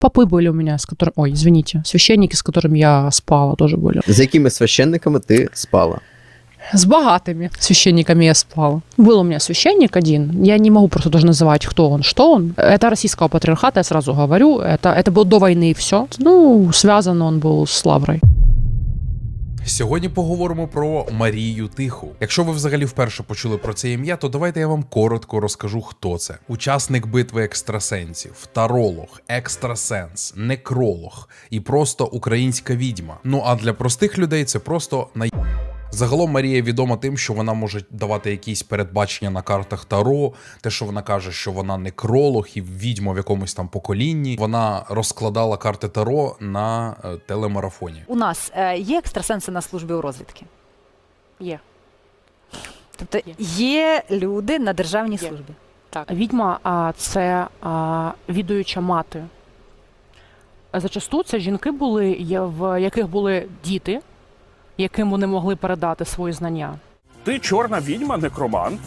Попы были у меня, с которым... Ой, извините, священники, с которыми я спала, тоже были. З якими священниками ти спала? С богатыми священниками я спала. Был у меня священник один. Я не могу просто даже называть, кто он, что он. Это российского патриархата, я сразу говорю. Это, это было до войны и все. Ну, связан он был с Лаврой. Сьогодні поговоримо про Марію Тиху. Якщо ви взагалі вперше почули про це ім'я, то давайте я вам коротко розкажу, хто це. Учасник битви екстрасенсів, таролог, екстрасенс, некролог і просто українська відьма. Ну а для простих людей це просто най. Загалом Марія відома тим, що вона може давати якісь передбачення на картах Таро, те, що вона каже, що вона некролог і відьма в якомусь там поколінні. Вона розкладала карти Таро на е, телемарафоні. У нас е, є екстрасенси на службі у розвідки? Є. Тобто Є. є люди на державній Є. службі. Так. Відьма а, це а, відуюча мати. Зачасту це жінки були, в яких були діти, яким вони могли передати свої знання. Ти чорна відьма, некромант.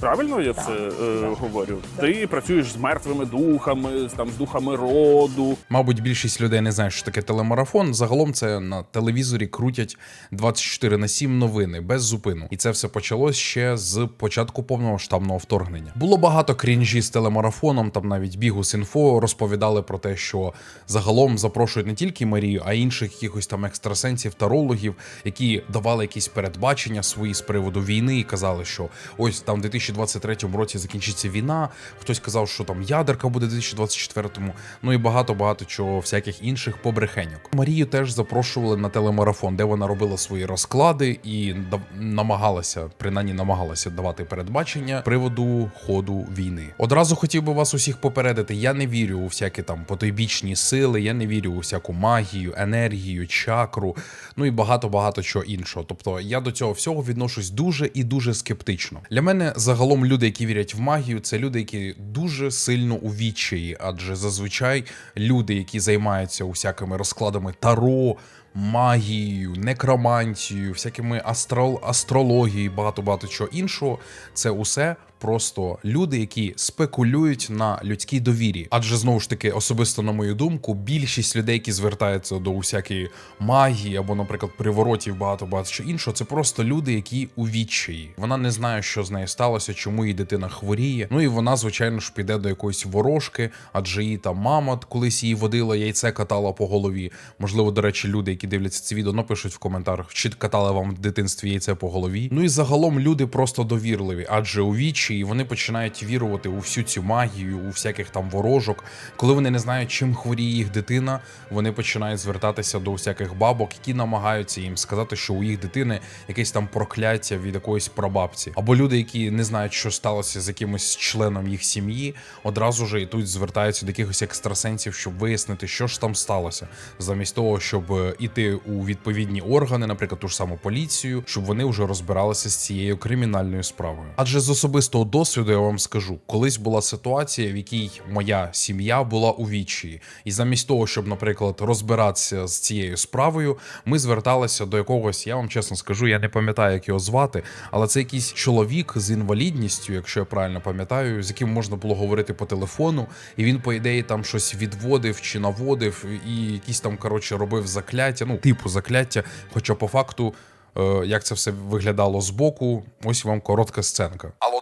Правильно я це е, говорю? Ти працюєш з мертвими духами, з- там з духами роду. Мабуть, більшість людей не знає, що таке телемарафон. Загалом це на телевізорі крутять 24 на 7 новини без зупину. І це все почалось ще з початку повномасштабного вторгнення. Було багато крінжі з телемарафоном. Там навіть Бігус інфо розповідали про те, що загалом запрошують не тільки Марію, а й інших якихось там екстрасенсів, тарологів, які давали якісь передбачення свої з приводу війни і казали, що ось там в 2023 році закінчиться війна. Хтось казав, що там ядерка буде в 2024-му, ну і багато багато чого всяких інших побрехеньок. Марію теж запрошували на телемарафон, де вона робила свої розклади і намагалася, принаймні намагалася давати передбачення приводу ходу війни. Одразу хотів би вас усіх попередити. Я не вірю у всякі там потойбічні сили, я не вірю у всяку магію, енергію, чакру, ну і багато багато чого іншого. Тобто я до цього всього відношусь дуже і дуже скептично. Для мене загалом люди, які вірять в магію, це люди, які дуже сильно у відчаї, адже зазвичай люди, які займаються усякими розкладами таро. Магією, некромантією, всякими астрол... астрологією, багато багато чого іншого. Це усе просто люди, які спекулюють на людській довірі. Адже знову ж таки, особисто на мою думку, більшість людей, які звертаються до усякої магії або, наприклад, приворотів, багато багато що іншого, це просто люди, які у відчаї. Вона не знає, що з нею сталося, чому її дитина хворіє. Ну і вона, звичайно ж, піде до якоїсь ворожки, адже її там мама колись її водила, яйце катала по голові. Можливо, до речі, люди, які дивляться це відео, напишуть в коментарях, чи катали вам в дитинстві яйце по голові. Ну і загалом люди просто довірливі, адже у вічі вони починають вірувати у всю цю магію, у всяких там ворожок. Коли вони не знають, чим хворіє їх дитина, вони починають звертатися до всяких бабок, які намагаються їм сказати, що у їх дитини якесь там прокляття від якоїсь прабабці. Або люди, які не знають, що сталося з якимось членом їх сім'ї, одразу ж йдуть, звертаються до якихось екстрасенсів, щоб вияснити, що ж там сталося, замість того, щоб е, іти у відповідні органи, наприклад, ту ж саму поліцію, щоб вони вже розбиралися з цією кримінальною справою. Адже з особистого досвіду я вам скажу, колись була ситуація, в якій моя сім'я була у відчаї, і замість того, щоб, наприклад, розбиратися з цією справою, ми зверталися до якогось, я вам чесно скажу, я не пам'ятаю, як його звати, але це якийсь чоловік з інвалідністю, якщо я правильно пам'ятаю, з яким можна було говорити по телефону, і він, по ідеї, там щось відводив чи наводив, і якісь там коротше робив закляття, ну типу закляття. Хоча по факту, е, як це все виглядало збоку, ось вам коротка сценка. Алло.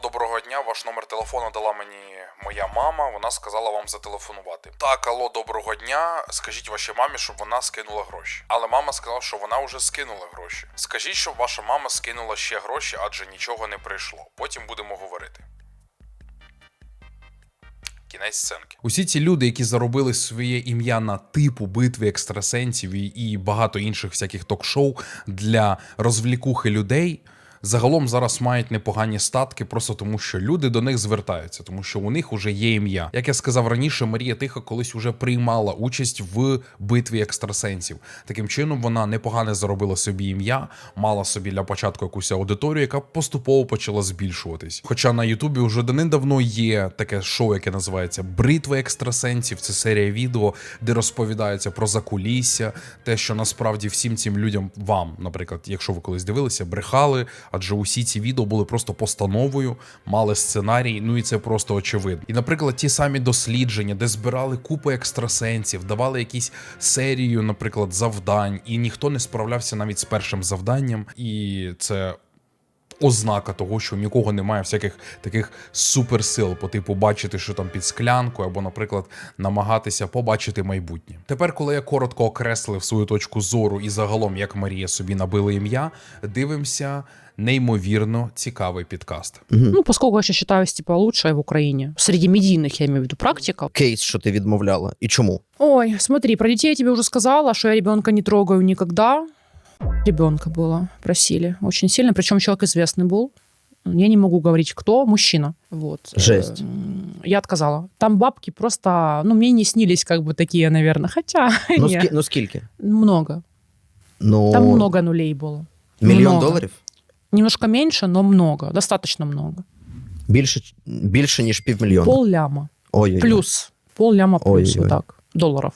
Ваш номер телефону дала мені моя мама. Вона сказала вам зателефонувати. Так, алло, доброго дня. Скажіть вашій мамі, щоб вона скинула гроші. Але мама сказала, що вона вже скинула гроші. Скажіть, щоб ваша мама скинула ще гроші, адже нічого не прийшло. Потім будемо говорити. Кінець сценки. Усі ці люди, які заробили своє ім'я на типу битви екстрасенсів і, багато інших всяких ток-шоу для розвлікухи людей. Загалом зараз мають непогані статки, просто тому що люди до них звертаються, тому що у них уже є ім'я. Як я сказав раніше, Марія Тиха колись уже приймала участь в битві екстрасенсів. Таким чином, вона непогано заробила собі ім'я, мала собі для початку якусь аудиторію, яка поступово почала збільшуватись. Хоча на Ютубі вже давним-давно є таке шоу, яке називається Бритва екстрасенсів. Це серія відео, де розповідається про закулісся, те, що насправді всім цим людям вам, наприклад, якщо ви колись дивилися, брехали адже усі ці відео були просто постановою, мали сценарій, ну і це просто очевидно. І, наприклад, ті самі дослідження, де збирали купу екстрасенсів, давали якісь серію, наприклад, завдань, і ніхто не справлявся навіть з першим завданням, і це ознака того, що нікого немає всяких таких суперсил, по типу бачити, що там під склянкою, або, наприклад, намагатися побачити майбутнє. Тепер, коли я коротко окреслив свою точку зору і загалом, як Марія собі набила ім'я, дивимося неймовірно цікавий підкаст. Ну, поскольку я сейчас считаюсь, типа, лучшей в Украине. Среди медийных, я имею в виду, практиков. Кейс, що ти відмовляла. І чому? Ой, смотри, про детей я тебе уже сказала, что я ребенка не трогаю никогда. Ребенка было, просили очень сильно, причем человек известный был. Я не могу говорить, кто, мужчина. Вот. Жесть. Эм, Я отказала. Там бабки просто, ну, мне не снились как бы такие, наверное. Хотя, Ну, не, скі... ну скільки? много. Ну, Там много нулей было. мільйон много. доларів? Немножко меньше, но много, достаточно много. Більше, більше ніж півмільйона. Пол ляма. Ой, Плюс. Пол ляма плюс, так, доларів.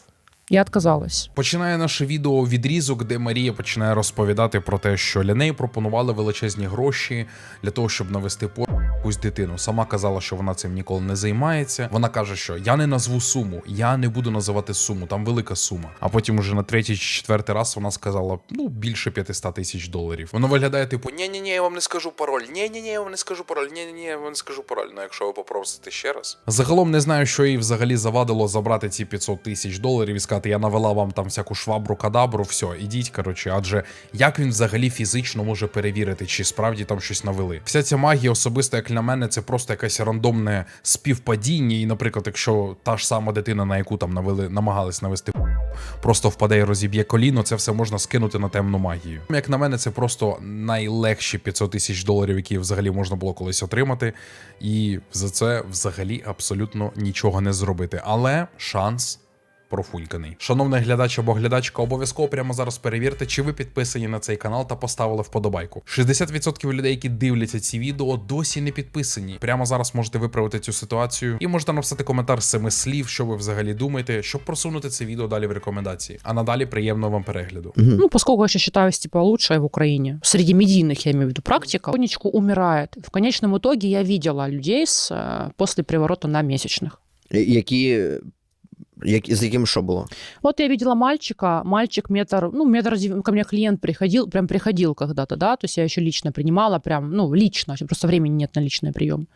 Я відказалась. Починає наше відео відрізок, де Марія починає розповідати про те, що для неї пропонували величезні гроші для того, щоб навести по якусь дитину. Сама казала, що вона цим ніколи не займається. Вона каже, що я не назву суму, я не буду називати суму, там велика сума. А потім уже на третій чи четвертий раз вона сказала: ну більше 500 тисяч доларів. Воно виглядає типу: ні ні ні я вам не скажу пароль, ні ні ні я вам не скажу пароль, ні ні ні я вам не скажу пароль. Ну якщо ви попросите ще раз. Загалом не знаю, що їй взагалі завадило забрати ці 500 тисяч доларів і сказати, я навела вам там всяку швабру кадабру, все, ідіть, коротше. Адже як він взагалі фізично може перевірити, чи справді там щось навели? Вся ця магія особисто, як для мене, це просто якесь рандомне співпадіння. І, наприклад, якщо та ж сама дитина, на яку там навели, намагались навести просто впаде і розіб'є коліно, це все можна скинути на темну магію. Як на мене, це просто найлегші 500 тисяч доларів, які взагалі можна було колись отримати, і за це взагалі абсолютно нічого не зробити. Але шанс Профульканий. Шановний глядач або глядачка, обов'язково прямо зараз перевірте, чи ви підписані на цей канал та поставили вподобайку. 60% людей, які дивляться ці відео, досі не підписані. Прямо зараз можете виправити цю ситуацію і можете написати коментар з семи слів, що ви взагалі думаєте, щоб просунути це відео далі в рекомендації. А надалі приємного вам перегляду. Ну, поскольку я сейчас считаюсь, типа, лучшей в Украине. Среди медийных, я имею в виду, практиков. Потихонечку умирает. В конечном итоге я видела людей с, э, после приворота на месячных. Які, які, з яким що було? Вот я видела мальчика, мальчик метр, ну, метр, дев- ко мне клиент приходил, прям приходил когда-то, да, то есть я еще лично принимала, прям, ну, лично, просто времени нет на личный прием.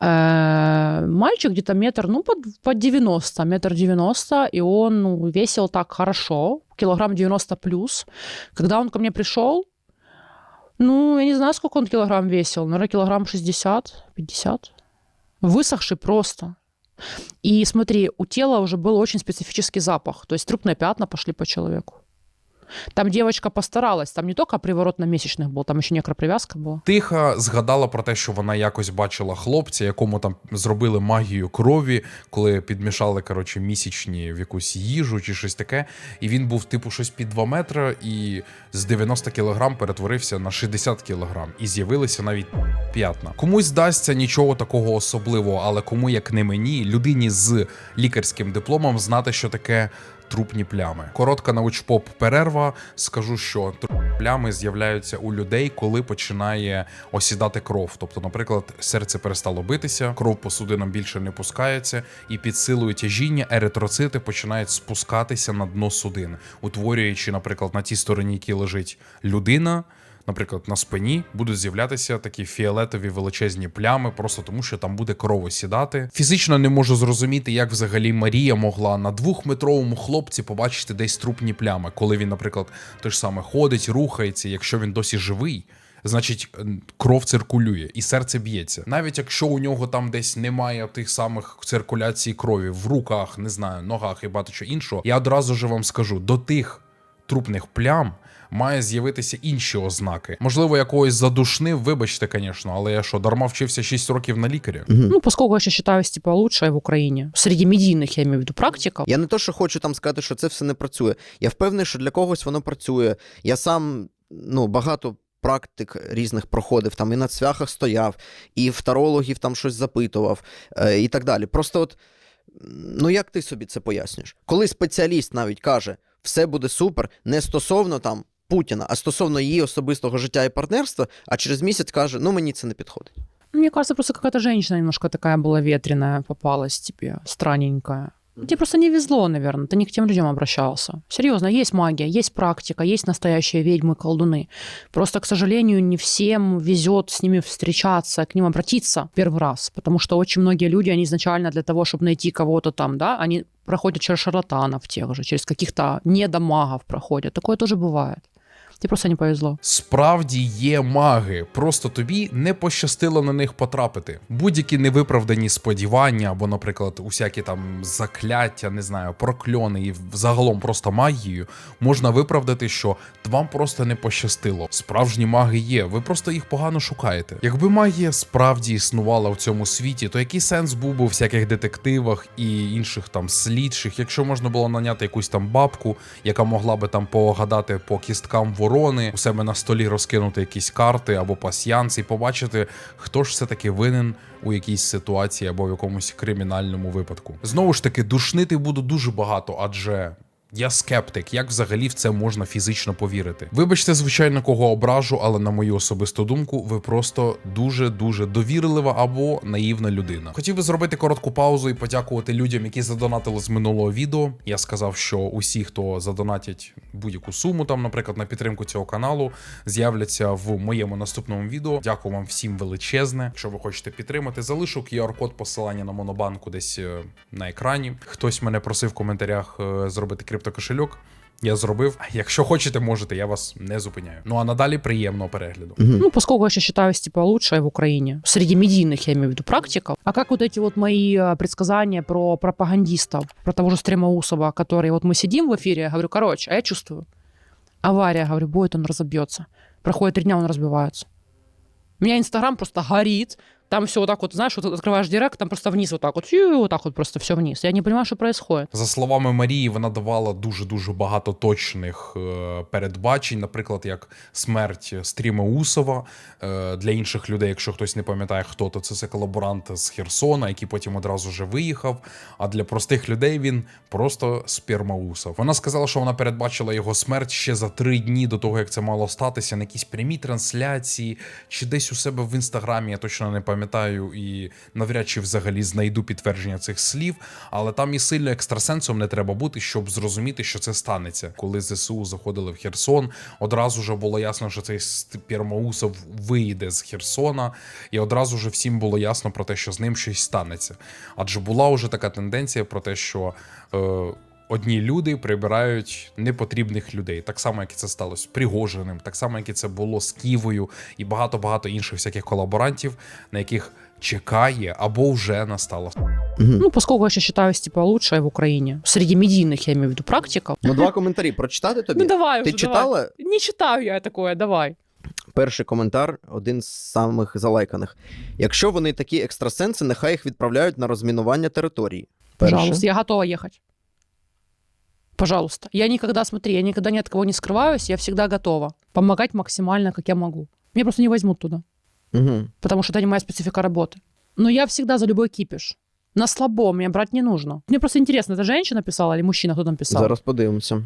Э, Мальчик где-то метр, ну, под, под 90, метр 90, и он ну, весил так хорошо, килограмм 90 плюс. Когда он ко мне пришел, ну, я не знаю, сколько он килограмм весил, наверное, килограмм 60, 50. Высохший просто. И смотри, у тела уже был очень специфический запах. То есть трупные пятна пошли по человеку. Там девочка постаралась, там не только приворот на месячных был, там еще некропривязка была. Тиха згадала про те, що вона якось бачила хлопця, якому там зробили магію крові, коли підмішали коротше місячні в якусь їжу чи щось таке. І він був типу щось під 2 метри, і з 90 кілограм перетворився на 60 кілограм, і з'явилися навіть п'ятна. Комусь здасться нічого такого особливого, але кому як не мені, людині з лікарським дипломом, знати, що таке. Трупні плями. Коротка научпоп перерва. Скажу, що трупні плями з'являються у людей, коли починає осідати кров. Тобто, наприклад, серце перестало битися, кров по судинам більше не пускається, і під силою тяжіння еритроцити починають спускатися на дно судин, утворюючи, наприклад, на тій стороні, якій лежить людина. Наприклад, на спині будуть з'являтися такі фіолетові величезні плями, просто тому що там буде кров осідати. Фізично не можу зрозуміти, як взагалі Марія могла на двохметровому хлопці побачити десь трупні плями, коли він, наприклад, те ж саме ходить, рухається, якщо він досі живий. Значить, е, кров циркулює і серце б'ється. Навіть якщо у нього там десь немає тих самих циркуляцій крові в руках, не знаю, ногах і багато чого іншого, я одразу ж вам скажу: до тих трупних плям має з'явитися інші ознаки. Можливо, якогось задушнив, вибачте, звісно, але я що, дарма вчився 6 років на лікаря. Ну, поскольку я сейчас считаюсь, типа, лучшей в Украине. Среди медийных, я имею в виду, практиков. Я не то, що хочу там сказати, що це все не працює. Я впевнений, що для когось воно працює. Я сам ну, багато практик різних проходив, там і на цвяхах стояв, і в тарологів там щось запитував, е, і так далі. Просто от, ну як ти собі це пояснюєш? Коли спеціаліст навіть каже, все буде супер, не стосовно там Путіна. А стосовно її особистого життя і партнерства, а через місяць каже: ну мені це не підходить. Мне кажется, просто какая-то женщина немножко такая была ветреная, попалась тебе, странненькая. Тебе просто не везло, наверное, ты не к тем людям обращался. Серьезно, есть магия, есть практика, есть настоящие ведьмы, колдуны. Просто, к сожалению, не всем везет с ними встречаться, к ним обратиться первый раз, потому что очень многие люди, они изначально для того, чтобы найти кого-то там, да, они проходят через шарлатанов тех же, через каких-то недомагов проходят. Такое тоже бывает. Тебе просто не повезло. Справді є маги, просто тобі не пощастило на них потрапити. Будь-які невиправдані сподівання, або, наприклад, усякі там закляття, не знаю, прокльони і загалом просто магією, можна виправдати, що вам просто не пощастило. Справжні маги є, ви просто їх погано шукаєте. Якби магія справді існувала в цьому світі, то який сенс був би у всяких детективах і інших там слідчих, якщо можна було наняти якусь там бабку, яка могла би там погадати по кісткам ворони, у себе на столі розкинути якісь карти або пасьянс і побачити, хто ж все таки винен у якійсь ситуації або в якомусь кримінальному випадку. Знову ж таки, душнити буду дуже багато, адже. Я скептик, як взагалі в це можна фізично повірити. Вибачте, звичайно, кого ображу, але на мою особисту думку, ви просто дуже дуже довірлива або наївна людина. Хотів би зробити коротку паузу і подякувати людям, які задонатили з минулого відео. Я сказав, що усі, хто задонатять будь-яку суму, там, наприклад, на підтримку цього каналу, з'являться в моєму наступному відео. Дякую вам всім величезне. Якщо ви хочете підтримати, залишу QR-код посилання на монобанку десь е, на екрані. Хтось мене просив в коментарях е, зробити криптокошельок. Я зробив. Якщо хочете, можете, я вас не зупиняю. Ну а надалі приємного перегляду. Ну, поскольку я сейчас считаюсь, типа, лучшей в Украине, среди медийных, я имею в виду, практиков. А как вот эти вот мои э, предсказания про пропагандистов, про того же Стремоусова, который вот мы сидим в эфире, я говорю, короче, а я чувствую, авария, говорю, будет, он разобьется. Проходит три дня, он разбивается. У меня Инстаграм просто горит, там все вот так вот, знаешь, вот открываешь директ, там просто вниз вот так вот, фью, вот так вот просто все вниз. Я не понимаю, что происходит. За словами Марії, вона давала дуже дуже багато точних е, передбачень, наприклад, як смерть Стріма Усова. Е, для інших людей, якщо хтось не пам'ятає, хто то це, це колаборант з Херсона, який потім одразу вже виїхав. А для простих людей він просто спермаусов. Вона сказала, що вона передбачила його смерть ще за три дні до того, як це мало статися, на якійсь прямій трансляції, чи десь у себе в інстаграмі, я точно не пам'ятаю, і навряд чи взагалі знайду підтвердження цих слів. Але там і сильно екстрасенсом не треба бути, щоб зрозуміти, що це станеться. Коли ЗСУ заходили в Херсон, одразу вже було ясно, що цей Пермаусов вийде з Херсона, і одразу вже всім було ясно про те, що з ним щось станеться. Адже була вже така тенденція про те, що. Е, Одні люди прибирають непотрібних людей, так само, як і це сталося з Пригожиним, так само, як і це було з Ківою і багато-багато інших всяких колаборантів, на яких чекає або вже настало. Ну, поскольку я сейчас считаюсь, типа, лучшей в Украине, среди медийных, я имею в виду, практиков. Ну, два коментарі прочитати тобі. Ну, давай Ти уже, читала давай. Не читаю я такое, давай. перший коментар, один з самих залайканих. Якщо вони такі екстрасенси, нехай їх відправляють на розмінування території. Перше. Пожалуйста, я готова ехать. Пожалуйста. Я никогда, смотри, я никогда ни от кого не скрываюсь, я всегда готова помогать максимально, как я могу. Меня просто не возьмут туда, Угу. потому что это не моя специфика работы. Но я всегда за любой кипиш. На слабо мне брать не нужно. Мне просто интересно, это женщина писала или мужчина, кто там писал? Зараз подивимося.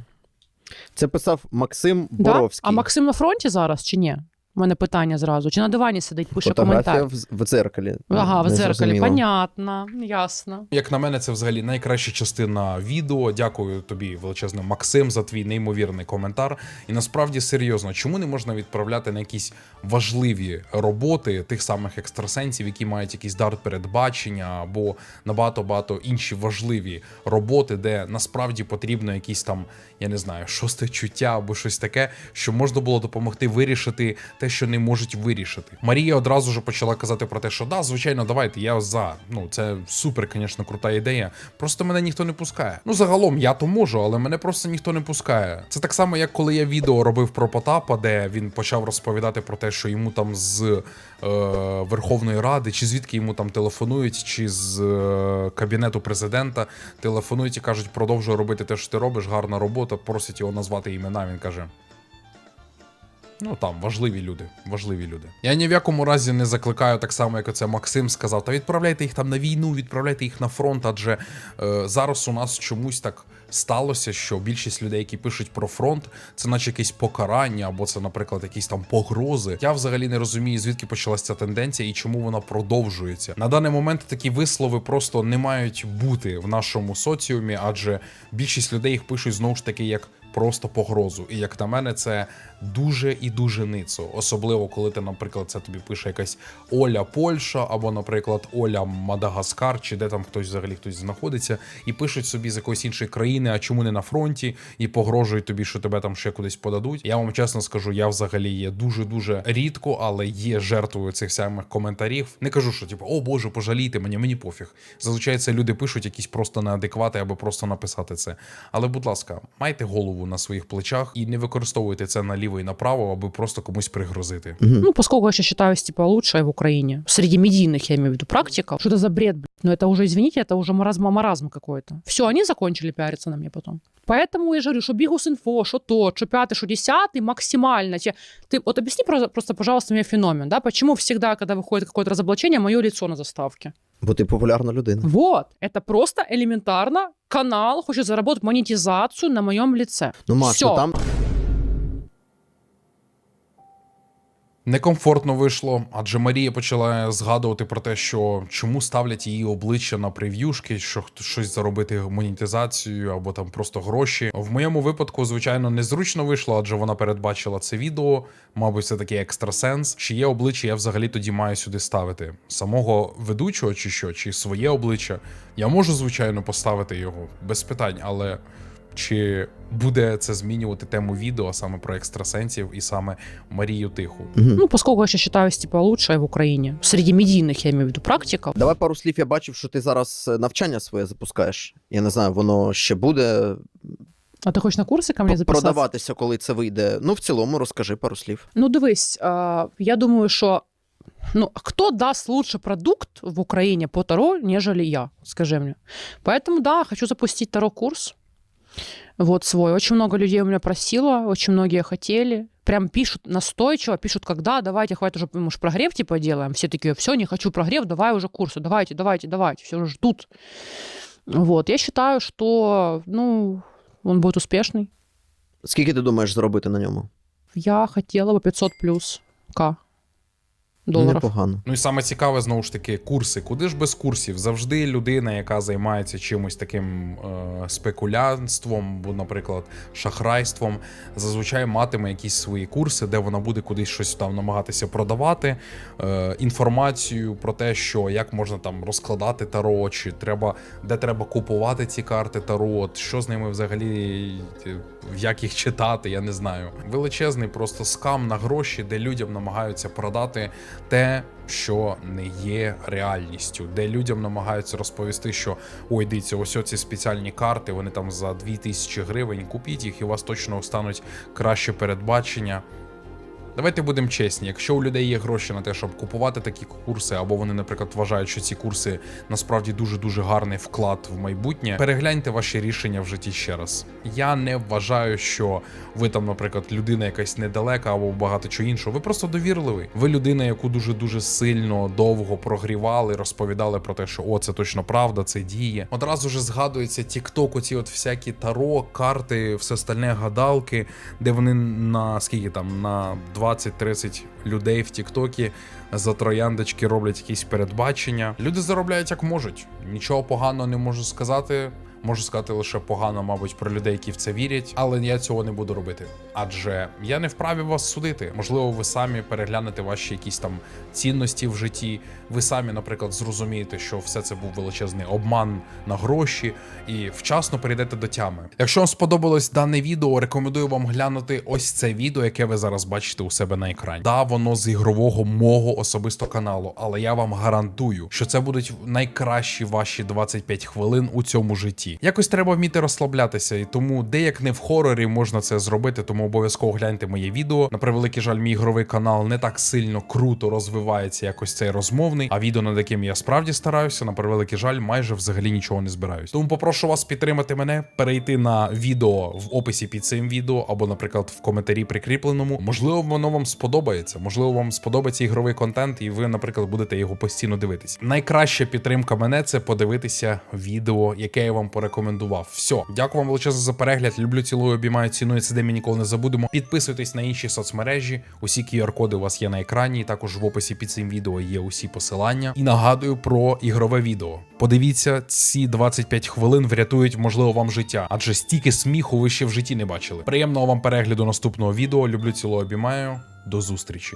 Це писав Максим да? Боровський. А Максим на фронті зараз чи ні? У мене питання зразу. Чи на дивані сидить, пише Фотографія коментар? в, в дзеркалі. Ага, в Не дзеркалі. зрозуміло. Понятно, ясно. Як на мене, це взагалі найкраща частина відео. Дякую тобі, величезно, Максим, за твій неймовірний коментар. І насправді серйозно, чому не можна відправляти на якісь важливі роботи тих самих екстрасенсів, які мають якийсь дар передбачення, або набагато багато інші важливі роботи, де насправді потрібно якісь там, я не знаю, шосте чуття або щось таке, що можна було допомогти вирішити те, що не можуть вирішити. Марія одразу ж почала казати про те, що да, звичайно, давайте, я за. Ну, це супер, звісно, крута ідея. Просто мене ніхто не пускає. Ну, загалом, я то можу, але мене просто ніхто не пускає. Це так само, як коли я відео робив про Потапа, де він почав розповідати про те, що йому там з е, Верховної Ради, чи звідки йому там телефонують, чи з е, кабінету президента телефонують і кажуть, продовжуй робити те, що ти робиш, гарна робота, просять його назвати імена. Він каже: Ну там важливі люди, важливі люди. Я ні в якому разі не закликаю так само, як оце Максим сказав. Та відправляйте їх там на війну, відправляйте їх на фронт. Адже е, зараз у нас чомусь так сталося, що більшість людей, які пишуть про фронт, це наче якесь покарання, або це, наприклад, якісь там погрози. Я взагалі не розумію, звідки почалася ця тенденція і чому вона продовжується. На даний момент такі вислови просто не мають бути в нашому соціумі, адже більшість людей їх пишуть знову ж таки як просто погрозу. І як на мене, це дуже і дуже ницо. Особливо, коли ти, наприклад, це тобі пише якась Оля Польща, або, наприклад, Оля Мадагаскар, чи де там хтось взагалі хтось знаходиться, і пишуть собі з якоїсь іншої країни, а чому не на фронті, і погрожують тобі, що тебе там ще кудись подадуть. Я вам чесно скажу, я взагалі є дуже дуже рідко, але є жертвою цих самих коментарів. Не кажу, що типу, о боже, пожалійте мені, мені пофіг. Зазвичай це люди пишуть якісь просто неадеквати, аби просто написати це. Але, будь ласка, майте голову на своїх плечах і не використовуйте це наліво і направо, аби просто комусь пригрозити. Ну, поскольку я сейчас считаюсь, типа, лучшей в Украине, среди медийных, я имею в виду, практиков, что это за бред, блядь? Ну, это уже, извините, это уже маразм, маразм какой-то. Все, они закончили пиариться на мне потом. Поэтому я же говорю, что Бигус.Инфо, что то, что пятый, что десятый, максимально. Те- Ты вот объясни про- просто, пожалуйста, мне феномен, да? Почему всегда, когда выходит какое-то разоблачение, мое лицо на заставке? Бо ти популярна людина. Вот, это просто элементарно канал хочет заработать монетизацию на моем лице. Ну, Маш, Всё. ну там Некомфортно вийшло, адже Марія почала згадувати про те, що чому ставлять її обличчя на прев'юшки, що щось заробити монетизацію або там просто гроші. В моєму випадку, звичайно, незручно вийшло, адже вона передбачила це відео. Мабуть, це такий екстрасенс. Чиє обличчя я взагалі тоді маю сюди ставити? Самого ведучого чи що, чи своє обличчя? Я можу, звичайно, поставити його без питань, але. Чи буде це змінювати тему відео а саме про екстрасенсів і саме Марію Тиху? Мгм. Ну, поскольку я сейчас считаюсь, типа, лучшей в Украине, среди медийных, я имею в виду, практиков, Давай пару слів. Я бачив, що ти зараз е, навчання своє запускаєш. Я не знаю, воно ще буде а ты хочешь на курсы ко мне записаться? продаватися, коли це вийде. Ну, в цілому, розкажи пару слів. Ну, дивись, а, я думаю, що ну, хто дасть лучше продукт в Україні по Таро, нежели я, скажи мне. Поэтому, да, хочу запустить Таро-курс. Вот свой. Очень много людей у меня просило, очень многие хотели. Прям пишут настойчиво, пишут, когда, давайте, хватит уже, мы же прогрев типа делаем. Все такие, все, не хочу прогрев, давай уже курсы, давайте, давайте, давайте, все ждут. Вот, я считаю, что, ну, он будет успешный. Скільки ти думаєш заробити на ньому? Я хотела бы 500 плюс К долларов. Непогано. Ну і саме цікаве знову ж таки курси. Куди ж без курсів? Завжди людина, яка займається чимось таким е, спекулянством, бо, наприклад, шахрайством, зазвичай матиме якісь свої курси, де вона буде кудись щось там намагатися продавати. Е, інформацію про те, що як можна там розкладати таро, чи треба, де треба купувати ці карти таро, от що з ними взагалі, е, як їх читати, я не знаю. Величезний просто скам на гроші, де людям намагаються продати те, що не є реальністю, де людям намагаються розповісти, що ой, дивіться, ось ці спеціальні карти, вони там за 2000 гривень, купіть їх, і у вас точно стануть краще передбачення. Давайте будемо чесні, якщо у людей є гроші на те, щоб купувати такі курси, або вони, наприклад, вважають, що ці курси насправді дуже дуже гарний вклад в майбутнє. Перегляньте ваші рішення в житті ще раз. Я не вважаю, що ви там, наприклад, людина якась недалека або багато чого іншого. Ви просто довірливий. Ви людина, яку дуже дуже сильно довго прогрівали, розповідали про те, що о, це точно правда, це діє. Одразу ж згадується TikTok, оці от всякі таро, карти, все остальне гадалки, де вони на скільки там на 20-30 людей в Тіктокі за трояндочки роблять якісь передбачення. Люди заробляють як можуть. Нічого поганого не можу сказати. Можу сказати лише погано, мабуть, про людей, які в це вірять, але я цього не буду робити. Адже я не вправі вас судити. Можливо, ви самі переглянете ваші якісь там цінності в житті. Ви самі, наприклад, зрозумієте, що все це був величезний обман на гроші, і вчасно перейдете до тями. Якщо вам сподобалось дане відео, рекомендую вам глянути ось це відео, яке ви зараз бачите у себе на екрані. Да, воно з ігрового мого особисто каналу, але я вам гарантую, що це будуть найкращі ваші 25 хвилин у цьому житті. Житті. Якось треба вміти розслаблятися, і тому деяк не в хорорі можна це зробити, тому обов'язково гляньте моє відео. На превеликий жаль, мій ігровий канал не так сильно круто розвивається, якось цей розмовний. А відео, над яким я справді стараюся, на превеликий жаль, майже взагалі нічого не збираюсь. Тому попрошу вас підтримати мене, перейти на відео в описі під цим відео, або, наприклад, в коментарі прикріпленому. Можливо, воно вам сподобається. Можливо, вам сподобається ігровий контент, і ви, наприклад, будете його постійно дивитись. Найкраща підтримка мене це подивитися відео, яке я вам порекомендував. Все, дякую вам величезно за перегляд. Люблю, цілую, обіймаю, ціную це де ми ніколи не забудемо. Підписуйтесь на інші соцмережі. Усі QR-коди у вас є на екрані. і Також в описі під цим відео є усі посилання. І нагадую про ігрове відео. Подивіться, ці 25 хвилин врятують, можливо, вам життя, адже стільки сміху ви ще в житті не бачили. Приємного вам перегляду наступного відео. Люблю, цілую, обіймаю. До зустрічі.